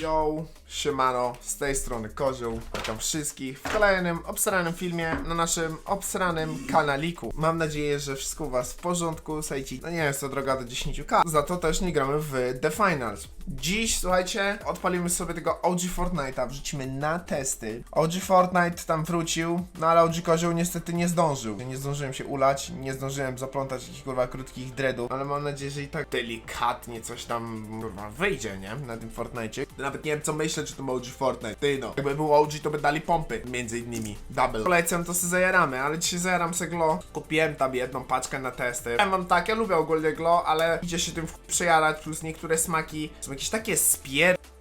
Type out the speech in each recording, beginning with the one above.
Yo, siemano, z tej strony Kozioł, witam wszystkich w kolejnym obsranym filmie na naszym obsranym kanaliku. Mam nadzieję, że wszystko u was w porządku, słuchajcie, no nie jest to droga do 10k, za to też nie gramy w The Finals. Dziś, słuchajcie, odpalimy sobie tego OG Fortnite'a, wrzucimy na testy. OG Fortnite tam wrócił, no ale OG Kozioł niestety nie zdążył. Nie zdążyłem się ulać, nie zdążyłem zaplątać jakichś kurwa krótkich dreadów, ale mam nadzieję, że i tak delikatnie coś tam kurwa wyjdzie, nie? Na tym Fortnite'cie. Nawet nie wiem co myśleć, to był OG Fortnite. Ty no, jakby był OG, to by dali pompy, między innymi. Double. Polecam, to sobie zajaramy, ale dzisiaj zajaram se Glo. Kupiłem tam jedną paczkę na testy. Ja mam tak, ja lubię ogólnie Glo, ale idzie się tym przejarać, plus niektóre smaki są jakieś takie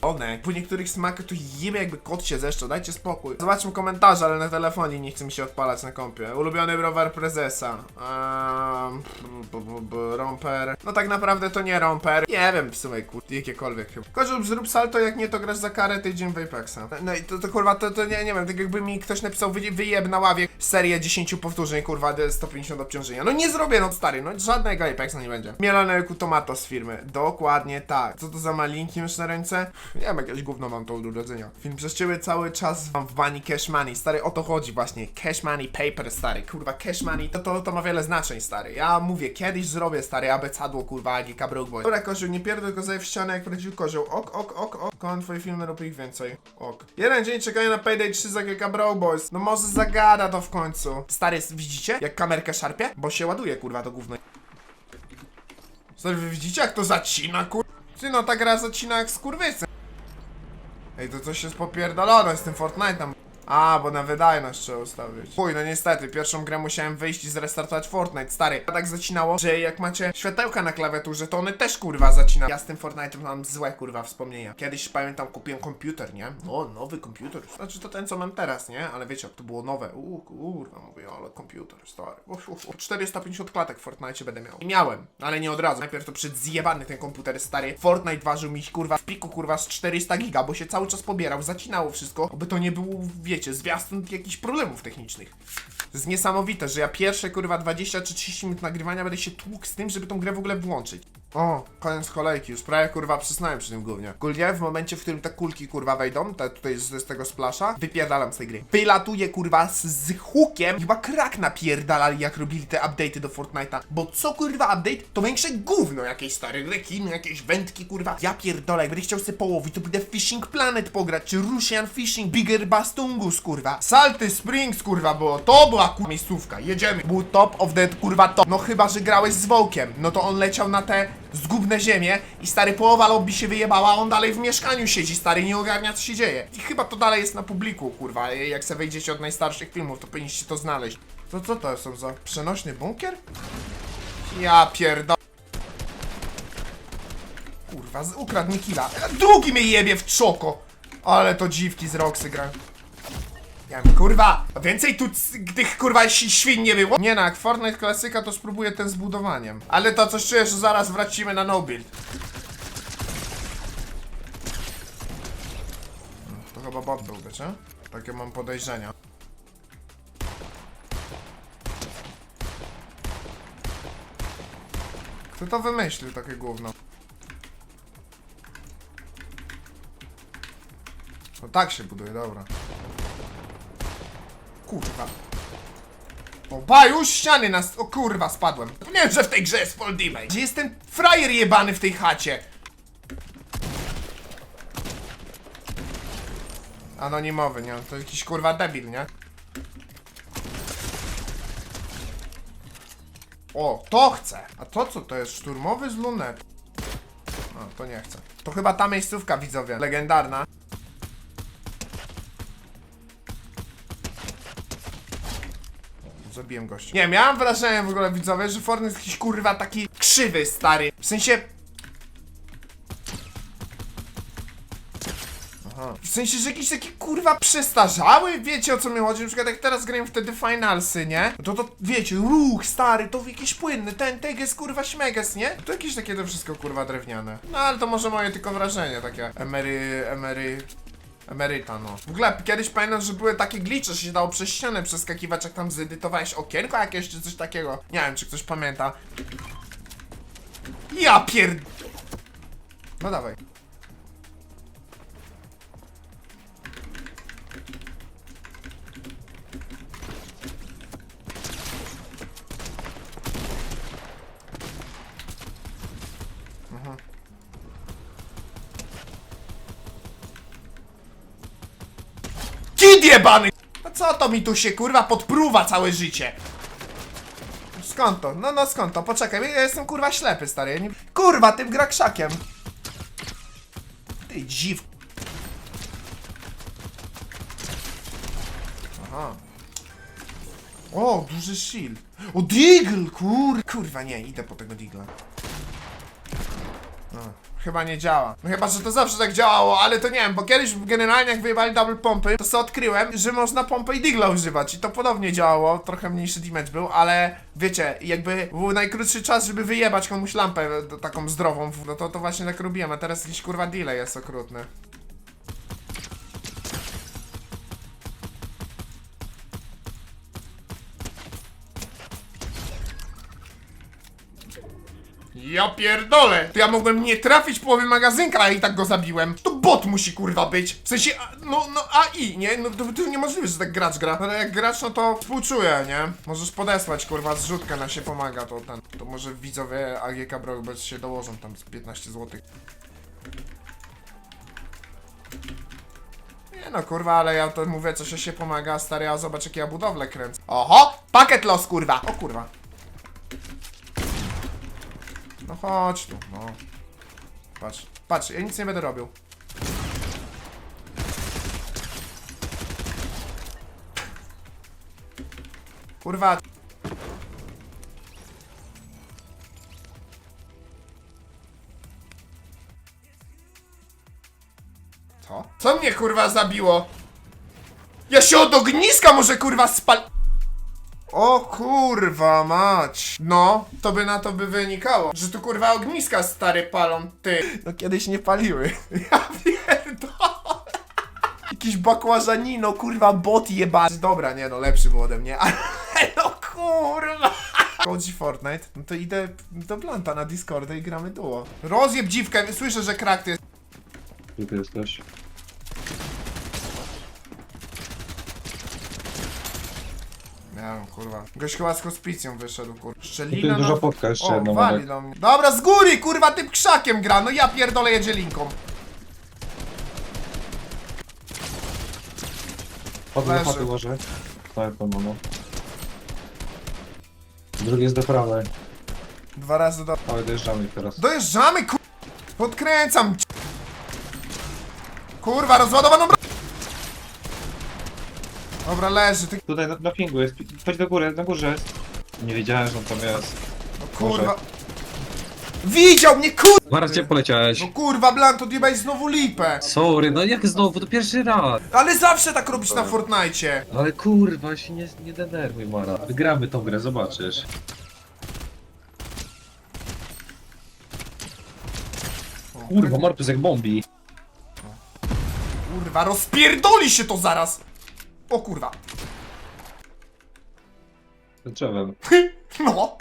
spierdolone. Po niektórych smakach to jemy jakby kot się zeszczał, dajcie spokój. Zobaczmy komentarze, ale na telefonie nie chce mi się odpalać na kompie. Ulubiony browar prezesa. B, romper. No tak naprawdę to nie romper. Nie wiem w sumie, kur... jakiekolwiek chyba. Kozioł, zrób salto, jak nie to grasz za karę tydzień w Apexa. No i to, kurwa, to, to nie, nie wiem, tak jakby mi ktoś napisał wyje- wyjeb na ławie serię 10 powtórzeń, kurwa, de- 150 obciążenia. No nie zrobię, no stary, no żadnego Apexa nie będzie. Mielone ku tomato z firmy. Dokładnie tak. Co to za malinki masz na ręce? Nie wiem, jakieś gówno mam to od urodzenia. Film przez ciebie cały czas mam w bani cash money. Stary, o to chodzi właśnie. Cash money paper, stary. Kurwa, cash money to, to, to ma wiele znaczeń, stary. Ja mówię, kiedyś zrobię, stary, abecadło, kurwa, AGK Broke Boy. Dobra, kozioł, nie pierdol go w ścianę jak prawdziwy kozioł. Ok, ok, ok, ok. Kocham twoje filmy, rób ich więcej. Ok. Jeden dzień czekania na Payday 3 za AGK Broke Boys. No może zagada to w końcu. Stary, widzicie? Jak kamerkę szarpie? Bo się ładuje, kurwa, to gówno. Stary, wy widzicie jak to zacina, kur... Ty no, ta gra zacina jak skurwysy. Ej, to coś jest popierdolone z tym Fortnite'em. A, bo na wydajność trzeba ustawić. Chuj, no niestety, pierwszą grę musiałem wyjść i zrestartować Fortnite. Stary, a tak zacinało, że jak macie światełka na klawiaturze, to one też kurwa zacinają. Ja z tym Fortnite'em mam złe kurwa wspomnienia. Kiedyś pamiętam, kupiłem komputer, nie? O, nowy komputer. Znaczy to ten, co mam teraz, nie? Ale wiecie, jak to było nowe. Uuu, kurwa, mówię, ale komputer, stary. Uf, uf, uf. 450 klatek w Fortnite będę miał. I miałem, ale nie od razu. Najpierw to przedzjebany ten komputer stary. Fortnite ważył mi kurwa w piku kurwa z 400 giga, bo się cały czas pobierał, zacinało wszystko, aby to nie było, wiecie, zwiastun jakichś problemów technicznych. To jest niesamowite, że ja pierwsze kurwa 20 czy 30 minut nagrywania będę się tłukł z tym, żeby tą grę w ogóle włączyć. O, koniec kolejki, już prawie kurwa przysnąłem przy tym głównie. Ogólnie w momencie, w którym te kulki kurwa wejdą, te tutaj z, z tego splasza, wypierdalam z tej gry. Wylatuję kurwa z, z hukiem, chyba krak napierdalali jak robili te update'y do Fortnite'a, bo co kurwa update, to większe gówno jakieś stare rekiny, jakieś wędki kurwa. Ja pierdolę, jak będę chciał sobie połowić, to będę Fishing Planet pograć, czy Russian Fishing, Bigger Bastungus kurwa. Salty Springs kurwa było, to była kurwa miejscówka, jedziemy. Był top of the kurwa top. No chyba, że grałeś z Wołkiem, no to on leciał na te zgubne ziemię i stary połowa lobby się wyjebała, on dalej w mieszkaniu siedzi, stary nie ogarnia co się dzieje. I chyba to dalej jest na publiku, kurwa, jak se wejdziecie od najstarszych filmów, to powinniście to znaleźć. To co to są za przenośny bunkier? Ja pierdolę. Kurwa, ukradł mi killa. Drugi mnie jebie w czoko. Ale to dziwki z Roxy grają. Ja kurwa, więcej tu c- tych kurwa ś- świń nie było. Nie no, Fortnite klasyka to spróbuję ten z budowaniem. Ale to coś czuję, że zaraz wracimy na no build. Hmm, To chyba bot był, wiecie? Takie mam podejrzenia. Kto to wymyślił, takie gówno? No tak się buduje, dobra. Kurwa. O, ba, już ściany nas... O kurwa, spadłem. Nie wiem, że w tej grze jest full damage. Gdzie jest ten frajer jebany w tej chacie? Anonimowy, nie? To jakiś kurwa debil, nie? O, to chcę. A to co to jest? Szturmowy z lunet. No, to nie chcę. To chyba ta miejscówka, widzowie. Legendarna. Zabiłem gościa. Nie, miałem wrażenie w ogóle widzowie, że Fortnite jest jakiś kurwa taki krzywy, stary. W sensie... Aha. W sensie, że jakiś taki kurwa przestarzały, wiecie o co mi chodzi? Na przykład jak teraz grają wtedy finalsy, nie? To to, wiecie, ruch stary, to jakiś płynny, ten teges kurwa śmeges, nie? To jakieś takie to wszystko kurwa drewniane. No ale to może moje tylko wrażenie, takie emery, emery... Emeryta, no. W ogóle kiedyś pamiętam, że były takie glicze, że się dało przez ścianę przeskakiwać, jak tam zedytowałeś okienko jakieś czy coś takiego. Nie wiem, czy ktoś pamięta. Ja pierd... No dawaj. Jebany! A co to mi tu się kurwa podpruwa całe życie? Skąd to? No no skąd to? Poczekaj, ja jestem kurwa ślepy stary. Ja nie... Kurwa, tym gra krzakiem. Ty dziw. Aha. O, duży shield. O, Deagle, kur... Kurwa, nie, idę po tego Deagla. No, chyba nie działa. No chyba, że to zawsze tak działało, ale to nie wiem, bo kiedyś generalnie jak wyjebali double pompy, to sobie odkryłem, że można pompę i Deagla używać i to podobnie działało, trochę mniejszy damage był, ale wiecie, jakby był najkrótszy czas, żeby wyjebać komuś lampę e, taką zdrową, no to, to właśnie tak robiłem, a teraz jakiś kurwa delay jest okrutny. Ja pierdolę! To ja mogłem nie trafić połowy magazynka, a i tak go zabiłem. To bot musi kurwa być. W sensie, no, no AI, nie? No to, to niemożliwe, że tak gracz gra. Ale jak gracz, no to współczuję, nie? Możesz podesłać kurwa zrzutkę na się pomaga, to ten. To może widzowie AGK Broadbet się dołożą tam z 15 zł. Nie no kurwa, ale ja to mówię, coś się pomaga, stary, a zobacz jakie ja budowlę kręcę. Oho! Pakiet los kurwa! O kurwa. No chodź tu, no. Patrz, patrz, ja nic nie będę robił. Kurwa. Co? Co mnie kurwa zabiło? Ja się od ogniska może kurwa spal... O kurwa mać. No, to by na to by wynikało, że tu kurwa ogniska stary palą, ty. No kiedyś nie paliły. Ja pierdolę. Jakiś bakłażanino, kurwa bot jebany. Dobra, nie no, lepszy był ode mnie, ale no kurwa. Chodzi Fortnite, no to idę do Blanta na Discordę i gramy duo. Rozjeb dziwkę, słyszę, że krak jest. Gdzie ty jesteś? Nie wiem, kurwa. Goś chyba z hospicją wyszedł, kurwa. Tu Szczelina jest duża na... potka jeszcze O, jedna, wali Marek. do mnie. Dobra, z góry, kurwa, tym krzakiem gra. No ja pierdolę jedzie linką. Chodzę do Leży. chaty no. Drugi jest do prawej. Dwa razy do... Ale dojeżdżamy teraz. Dojeżdżamy, kur... Podkręcam. Kurwa, rozładowaną bro... Dobra, leży, ty... Tutaj na, na pingu jest. Chodź do góry, na górze jest. Nie wiedziałem, że on tam jest. No kurwa... Widział mnie, kur... Zaraz gdzie poleciałeś? No kurwa, Blanto, odjebaj znowu lipę. Sorry, no jak znowu, to pierwszy raz. Ale zawsze tak robisz na Fortnite. Ale kurwa, się nie, nie denerwuj, Mara. Wygramy tą grę, zobaczysz. Kurwa, Martus jak bombi. Kurwa, rozpierdoli się to zaraz. O kurwa. Drzewem. No.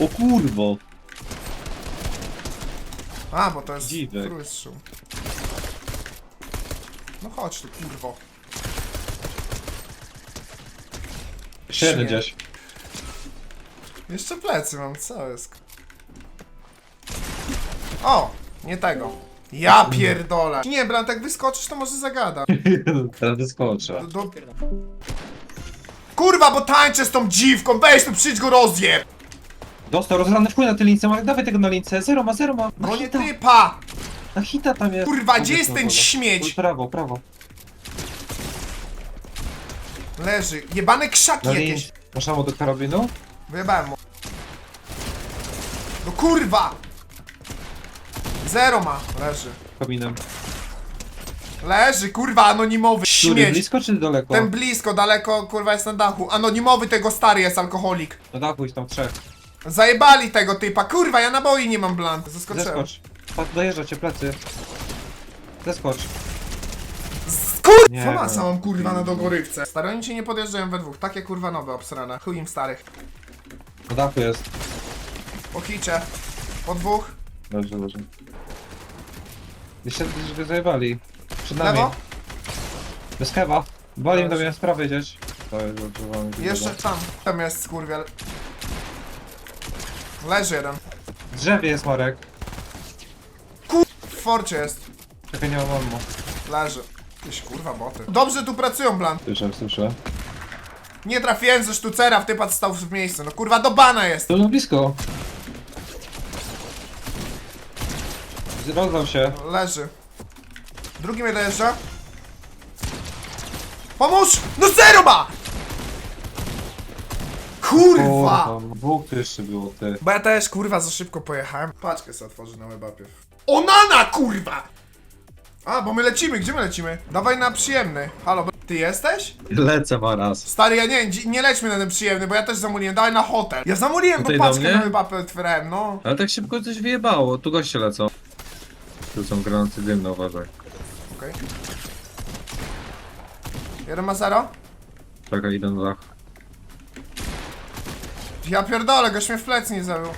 O kurwo! A, bo to jest Dziwek. frustrum. No chodź tu, kurwo. Gdzieś. Jeszcze plecy mam, co jest? O! Nie tego. Ja pierdolę. Nie, Blan, tak wyskoczysz, to może zagada. Teraz wyskoczę. Do, do... Kurwa, bo tańczę z tą dziwką, weź tu przyjdź go rozjeb! Dostał rozrany wpływ na tę lince, Marek, dawaj tego na lince. Zero ma, zero ma. Na No nie hita, typa! na hita tam jest. Kurwa, gdzie jest ten śmieć? Prawo, prawo. Leży. Jebane krzaki Na jakieś. lince. Masz ammo do karabinu? Wyjebałem mu. No kurwa! Zero ma. Leży. Kabinem. Leży, kurwa, anonimowy. Który, Śmieć. blisko czy daleko? Ten blisko, daleko, kurwa, jest na dachu. Anonimowy tego stary jest alkoholik. Na dachu jest tam trzech. Zajebali tego typa. Kurwa, ja naboi nie mam blank. Zaskoczyłem. Zeskocz. Pat, dojeżdża cię plecy. Zeskocz. Kur... Nie, Co no. masa mam kurwa na dogorywce? Stary, oni ci nie podjeżdżają we dwóch. Takie kurwa nowe obsrane. Chuj im starych. Na dachu jest. Po hicie. Po dwóch. Dobrze, dobrze. Jeszcze gdzieś go zajebali. Przed nami. Lewo. Bez kewa. Wali do mnie z prawej gdzieś. To jest dobrze, wam Jeszcze tam. Tam jest skurwiel. Leży jeden. W drzewie jest Marek. W forcie jest. Czekaj, nie mam ammo. Leży. Tyś kurwa boty. Dobrze tu pracują, Blan. Słyszę, słyszę. Nie trafiłem ze sztucera, w typa stał w miejscu. No kurwa, do bana jest. To no blisko. Rozdał się. Leży. Drugi mnie dojeżdża. Pomóż! No zero ma! Kurwa! Dwóch jeszcze było, ty. Bo ja też kurwa za szybko pojechałem. Paczkę sobie otworzę na webapie. Onana kurwa! A, bo my lecimy, gdzie my lecimy? Dawaj na przyjemny. Halo, ty jesteś? Lecę maraz. Stary, ja nie, dzi- nie lećmy na ten przyjemny, bo ja też zamuliłem. Dawaj na hotel. Ja zamuliłem, bo Tutaj do paczkę mnie? na webapie otwierałem, no. Ale tak szybko coś wyjebało, tu goście lecą. Tu są granaty dymne, uważaj. Okej. Jeden ma zero? Czekaj, idę na dach. Ja pierdolę, goś mnie w plecy nie zabił.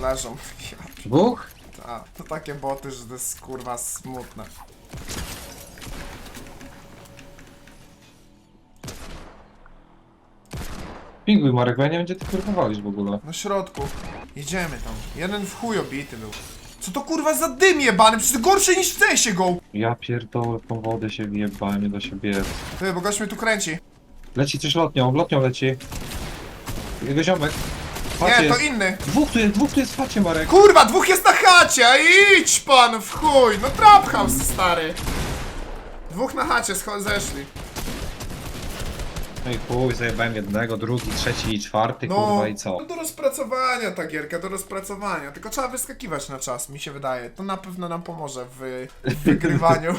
Leżą. Ja, Dwóch? ta, to takie boty, że to jest kurwa smutne. Pinguj Marek, bo ja nie gdzie ty kurwa w ogóle. Na środku. Jedziemy tam. Jeden w chuj obity był. Co to kurwa za dym jebany? Przecież to gorsze niż w cesie go! Ja pierdolę, tą wodę się wjebałem, nie da się biec. Ty, bo gość mnie tu kręci. Leci coś lotnią, lotnią leci. Jego ziomek. Facie Nie, to jest. inny. Dwóch tu jest, dwóch tu jest w facie Marek. Kurwa, dwóch jest na chacie, a idź pan w chuj! No trap house, stary. Dwóch na chacie scho- zeszli. No i chuj, zajebałem jednego, drugi, trzeci i czwarty, No, kurwa i co? no do rozpracowania ta gierka, do rozpracowania. Tylko trzeba wyskakiwać na czas, mi się wydaje. To na pewno nam pomoże w w wygrywaniu.